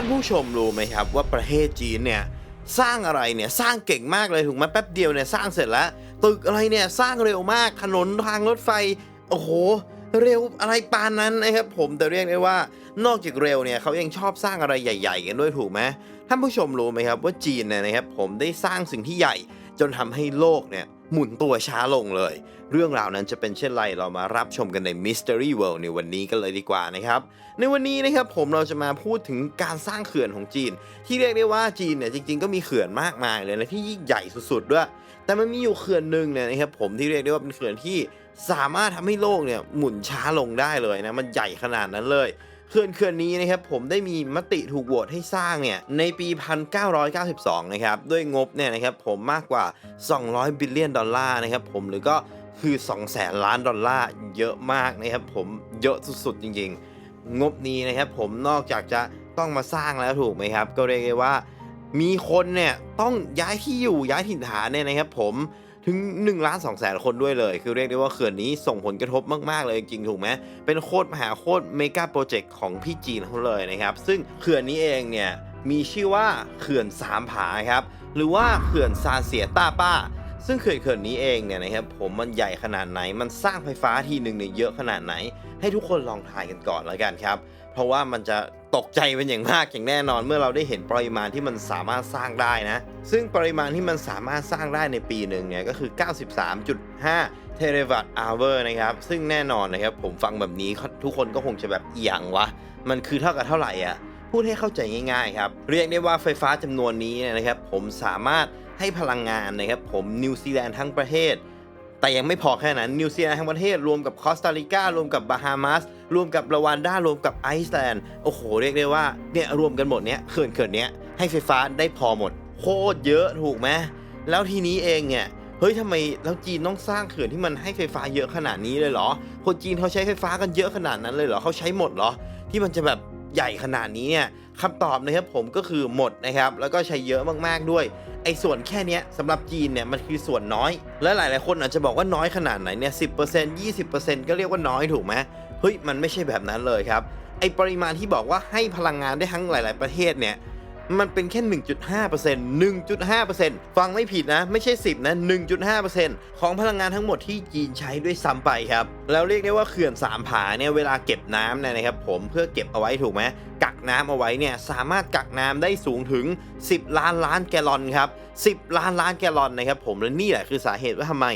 ท่านผู้ชมรู้ไหมครับว่าประเทศจีนเนี่ยสร้างอะไรเนี่ยสร้างเก่งมากเลยถูกไหมแป๊บเดียวเนี่ยสร้างเสร็จแล้ว ตึกอะไรเนี่ยสร้างเร็วมากถนนทางรถไฟ โอ้โห เร็วอะไรปานนั้นนะครับผมแต่เรียกได้ว่านอกจากเร็วเนี่ยเขายังชอบสร้างอะไรใหญ่ ๆ กันด้วยถูกไหมท่านผู้ชมรู้ไหมครับว่าจีนเนี่ยนะครับผมได้สร้างสิ่งที่ใหญ่จนทำให้โลกเนี่ย หมุนตัวช้าลงเลย เรื่องราวนั้นจะเป็นเช่นไรเรามารับชมกันใน Mystery World ในวันนี้กันเลยดีกว่านะครับ ในวันนี้นะครับผมเราจะมาพูดถึงการสร้างเขื่อนของจีน ที่เรียกได้ว่าจีนเนี่ยจริง ๆ ก็มีเขื่อนมากมายเลยนะที่ยิ่งใหญ่สุดๆด้วย แต่มันมีอยู่เขื่อนหนึ่งเนี่ยนะครับผมที่เรียกได้ว่าเป็นเขื่อนที่สามารถทำให้โลกเนี่ยหมุนช้าลงได้เลยนะมันใหญ่ขนาดนั้นเลย เขื่อนเขื่อนนี้นะครับผมได้มีมติถูกโหวตให้สร้างเนี่ยในปี 1992 นะครับด้วยงบเนี่ยนะครับผมมากกว่า 200 บิลเลียนดอลลาร์นะครับผมหรือก็คือ 2 แสนล้านดอลลาร์เยอะมากนะครับผมเยอะสุดๆจริงๆ งบนี้นะครับผมนอกจากจะต้องมาสร้างแล้วถูกไหมครับ ก็เรียกได้ว่ามีคนเนี่ยต้องย้ายที่อยู่ย้ายถิ่นฐานเนี่ยนะครับผม ถึง1ล้าน2แสนคนด้วยเลย คือเรียกได้ว่าเขื่อนนี้ส่งผลกระทบมาก ๆ เลยจริงถูกไหมเป็นโคตรมหาโคตรเมกะโปรเจกต์ของพี่จีนเขาเลยนะครับ ซึ่งเขื่อนนี้เองเนี่ยมีชื่อว่าเขื่อนสามผาครับ หรือว่าเขื่อนซานเสียต้าป้า ซึ่งเขื่อนเขื่อนนี้เองเนี่ยนะครับผมมันใหญ่ขนาดไหน มันสร้างไฟฟ้าทีหนึ่งเนี่ยเยอะขนาดไหน ให้ทุกคนลองทายกันก่อนแล้วกันครับ เพราะว่ามันจะ ตกใจเป็นอย่างมากอย่างแน่นอน เมื่อเราได้เห็นปริมาณที่มันสามารถสร้างได้นะ ซึ่งปริมาณที่มันสามารถสร้างได้ในปีหนึ่งเนี่ยก็คือ 93.5 เทเลวัตต์อเวอร์นะครับ ซึ่งแน่นอนนะครับ ผมฟังแบบนี้ทุกคนก็คงจะแบบเอียงวะ มันคือเท่ากับเท่าไหร่อะพูดให้เข้าใจง่ายๆครับ เรียกได้ว่าไฟฟ้าจำนวนนี้นะครับ ผมสามารถให้พลังงานนะครับ ผมนิวซีแลนด์ทั้งประเทศ แต่ยังไม่พอแค่นั้นนิวซีแลนด์ทั้งประเทศรวมกับคอสตาริการวมกับบาฮามาสรวมกับรวันดารวมกับไอซ์แลนด์โอ้โห เรียกได้ว่าเนี่ยรวมกันหมดเนี้ยเขื่อนเขื่อนเนี้ยให้ไฟฟ้าได้พอหมด โคตรเยอะถูกไหมแล้วทีนี้เองเนี่ยเฮ้ยทำไมแล้วจีนต้องสร้างเขื่อนที่มันให้ไฟฟ้าเยอะขนาดนี้เลยเหรอ คนจีนเขาใช้ไฟฟ้ากันเยอะขนาดนั้นเลยเหรอเขาใช้หมดเหรอ ที่มันจะแบบใหญ่ขนาดนี้เนี่ยคำตอบนะครับผมก็คือหมดนะครับ แล้วก็ใช้เยอะมากๆด้วย อ้ส่วนแค่เนี้ยสำหรับจีนเนี่ยมันคือส่วนน้อย และหลาย ๆ คนอาจจะบอกว่าน้อยขนาดไหนเนี่ยสิ20%ก็เรียกว่าน้อยถูกไหมเฮ้ยมันไม่ใช่แบบนั้นเลยครับไอ้ปริมาณที่บอกว่าให้พลังงานได้ทั้งหลาย ๆ ประเทศเนี่ย มันเป็นแค่ 1.5% 1.5%ฟังไม่ผิดนะ ไม่ใช่ 10 นะ 1.5%ของพลังงานทั้งหมดที่จีนใช้ด้วยซ้ำไปครับ แล้วเรียกได้ว่าเขื่อนสามผาเนี่ยเวลาเก็บน้ำเนี่ยนะครับผมเพื่อเก็บเอาไว้ถูกไหมกักน้ำเอาไว้เนี่ยสามารถกักน้ำได้สูงถึง 10 ล้านล้านแกลลอนครับ10 ล้านล้านแกลลอนนะครับผมและนี่แหละคือสาเหตุว่าทำไม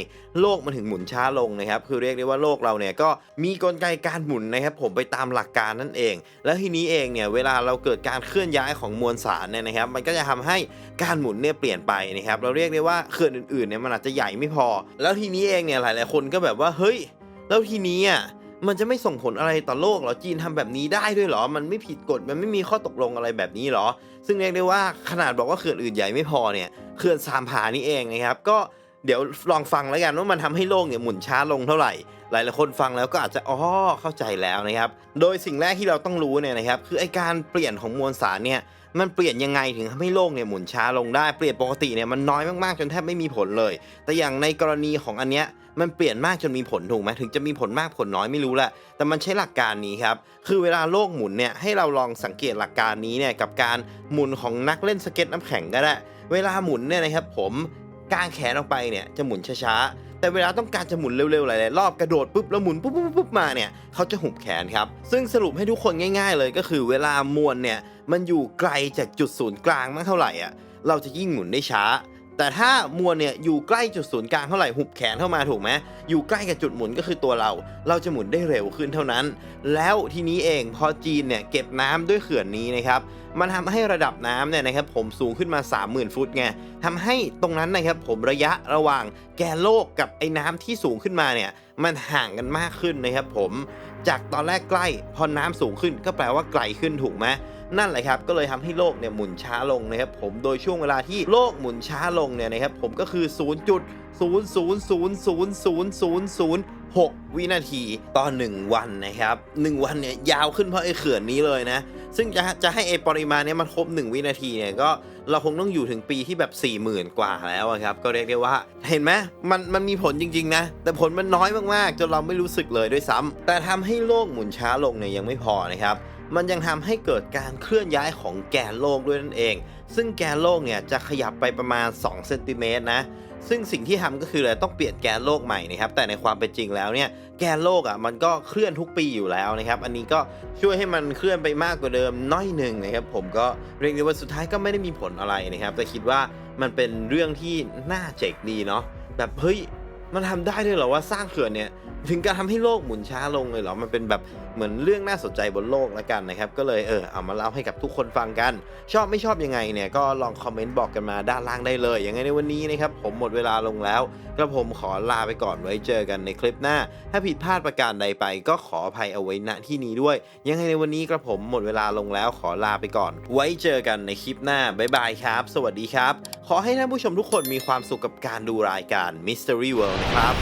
โลกมันถึงหมุนช้าลงนะครับคือเรียกได้ว่าโลกเราเนี่ยก็มีกลไกการหมุนนะครับผมไปตามหลักการนั่นเอง แล้วทีนี้เองเนี่ยเวลาเราเกิดการเคลื่อนย้ายของมวลสารเนี่ยนะครับมันก็จะทำให้การหมุนเนี่ยเปลี่ยนไปนะครับเราเรียกได้ว่าเขื่อนอื่นๆเนี่ยมันอาจจะใหญ่ไม่พอ แล้วทีนี้เองเนี่ยหลายๆคนก็แบบว่าเฮ้ย แล้วทีนี้อะมันจะไม่ส่งผลอะไรต่อโลกหรอจีนทำแบบนี้ได้ด้วยหรอ มันไม่ผิดกฎมันไม่มีข้อตกลงอะไรแบบนี้หรอ ซึ่งเรียกได้ว่าขนาดบอกว่าเขื่อนอื่นใหญ่ไม่พอเนี่ยเขื่อนสามผานี่เองนะครับก็เดี๋ยวลองฟังแล้วกันว่ามันทำให้โลกเนี่ยหมุนช้าลงเท่าไหร่ หลายๆคนฟังแล้วก็อาจจะอ๋อเข้าใจแล้วนะครับ โดยสิ่งแรกที่เราต้องรู้เนี่ยนะครับคือไอการเปลี่ยนของมวลสารเนี่ย มันเปลี่ยนยังไงถึงทำให้โลกเนี่ยหมุนช้าลงได้เปลี่ยนปกติเนี่ยมันน้อยมากๆจนแทบไม่มีผลเลย แต่อย่างในกรณีของอันเนี้ยมันเปลี่ยนมากจนมีผลถูกไหมถึงจะมีผลมากผลน้อยไม่รู้แหละแต่มันใช้หลักการนี้ครับคือเวลาโลกหมุนเนี่ยให้เราลองสังเกตหลักการนี้เนี่ยกับการหมุนของนักเล่นสเก็ตน้ำแข็งก็ได้ เวลาหมุนเนี่ยนะครับผมกางแขนออกไปเนี่ยจะหมุนช้าๆ แต่เวลาต้องการจะหมุนเร็วๆ หลายๆ รอบกระโดดปุ๊บแล้วหมุนปุ๊บปุ๊บปุ๊บมาเนี่ยเขาจะหุบแขนครับ ซึ่งสรุปให้ทุกคนง่ายๆ เลยก็คือเวลามวลเนี่ย มันอยู่ไกลจากจุดศูนย์กลางมากเท่าไหร่อะเราจะยิ่งหมุนได้ช้า แต่ถ้ามวลเนี่ยอยู่ใกล้จุดศูนย์กลางเท่าไหร่หุบแขนเข้ามาถูกไหมอยู่ใกล้กับจุดหมุนก็คือตัวเรา เราจะหมุนได้เร็วขึ้นเท่านั้น แล้วทีนี้เองพอจีนเนี่ยเก็บน้ำด้วยเขื่อนนี้นะครับมันทำให้ระดับน้ำเนี่ยนะครับผมสูงขึ้นมา 30,000 ฟุตไงทำให้ตรงนั้นนะครับผมระยะระหว่างแกนโลกกับไอ้น้ำที่สูงขึ้นมาเนี่ยมันห่างกันมากขึ้นนะครับผมจากตอนแรกใกล้พอน้ำสูงขึ้นก็แปลว่าไกลขึ้นถูกไหม นั่นแหละครับก็เลยทำให้โลกเนี่ยหมุนช้าลงนะครับผมโดยช่วงเวลาที่โลกหมุนช้าลงเนี่ยนะครับผมก็คือ 0.000000006 วินาทีต่อ 1 วันนะครับ 1 วันเนี่ยยาวขึ้นเพราะไอ้เขื่อนนี้เลยนะ ซึ่งจะจะให้ไอ้ปริมาณเนี้มันครบ 1 วินาทีเนี่ยก็เราคงต้องอยู่ถึงปีที่แบบ 40,000 กว่าแล้วครับ ก็เรียกได้ว่า เห็นไหมมันมันมีผลจริงๆนะ แต่ผลมันน้อยมากๆจนเราไม่รู้สึกเลยด้วยซ้ำแต่ทำให้โลกหมุนช้าลงเนี่ยยังไม่พอนะครับ มันยังทำให้เกิดการเคลื่อนย้ายของแกนโลกด้วยนั่นเอง ซึ่งแกนโลกเนี่ยจะขยับไปประมาณ2เซนติเมตรนะ ซึ่งสิ่งที่ทำก็คืออะไรต้องเปลี่ยนแกนโลกใหม่นะครับ แต่ในความเป็นจริงแล้วเนี่ย แกนโลกอะมันก็เคลื่อนทุกปีอยู่แล้วนะครับ อันนี้ก็ช่วยให้มันเคลื่อนไปมากกว่าเดิมน้อยหนึ่งนะครับ ผมก็เรียกได้ว่าสุดท้ายก็ไม่ได้มีผลอะไรนะครับ แต่คิดว่ามันเป็นเรื่องที่น่าเจ๋งดีเนาะ แบบเฮ้ย มันทำได้ด้วยเหรอว่าสร้างเขื่อนเนี่ย ถึงการทำให้โลกหมุนช้าลงเลยเหรอ มันเป็นแบบเหมือนเรื่องน่าสนใจบนโลกแล้วกันนะครับ ก็เลยเออเอามาเล่าให้กับทุกคนฟังกัน ชอบไม่ชอบยังไงเนี่ยก็ลองคอมเมนต์บอกกันมาด้านล่างได้เลยยังไงในวันนี้นะครับผมหมดเวลาลงแล้วกระผมขอลาไปก่อนไว้เจอกันในคลิปหน้า ถ้าผิดพลาดประการใดไป ก็ขออภัยเอาไว้ณที่นี้ด้วย ยังไงในวันนี้กระผมหมดเวลาลงแล้วขอลาไปก่อน ไว้เจอกันในคลิปหน้าบ๊ายบายครับ สวัสดีครับ ขอให้ท่านผู้ชมทุกคนมีความสุขกับการดูรายการ Mystery World นะครับ